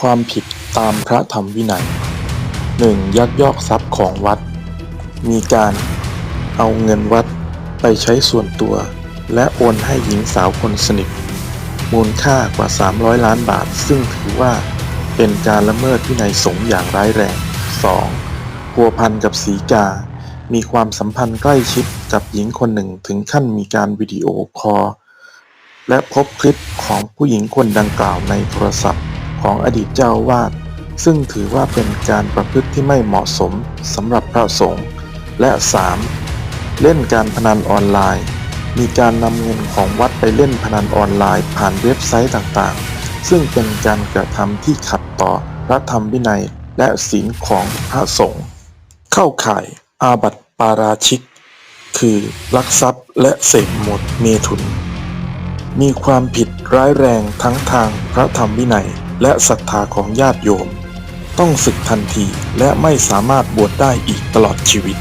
ความผิดตามพระธรรมวินัย 1. ยักยอกทรัพย์ของวัด มีการเอาเงินวัดไปใช้ส่วนตัว และโอนให้หญิงสาวคนสนิท มูลค่ากว่า 300 ล้านบาท ซึ่งถือว่าเป็นการละเมิดวินัยสงฆ์อย่างร้ายแรง 2. พัวพันกับสีกา มีความสัมพันธ์ใกล้ชิดกับหญิงคนหนึ่งถึงขั้นมีการวิดีโอคอลและพบคลิปของผู้หญิงคนดังกล่าวในโทรศัพท์ ของอดีตเจ้าวาสซึ่งถือว่าเป็นการประพฤติที่ไม่เหมาะสมสำหรับพระสงฆ์และ 3. เล่นการพนันออนไลน์ มีการนำเงินของวัดไปเล่นพนันออนไลน์ผ่านเว็บไซต์ต่างๆ ซึ่งเป็นการกระทำที่ขัดต่อพระธรรมวินัยและศีลของพระสงฆ์เข้าข่ายอาบัติปาราชิก คือลักทรัพย์และเสพหมดเมถุน มีความผิดร้ายแรงทั้งทางพระธรรมวินัย และศรัทธาของญาติโยม ต้องศึกทันทีและไม่สามารถบวชได้อีกตลอดชีวิต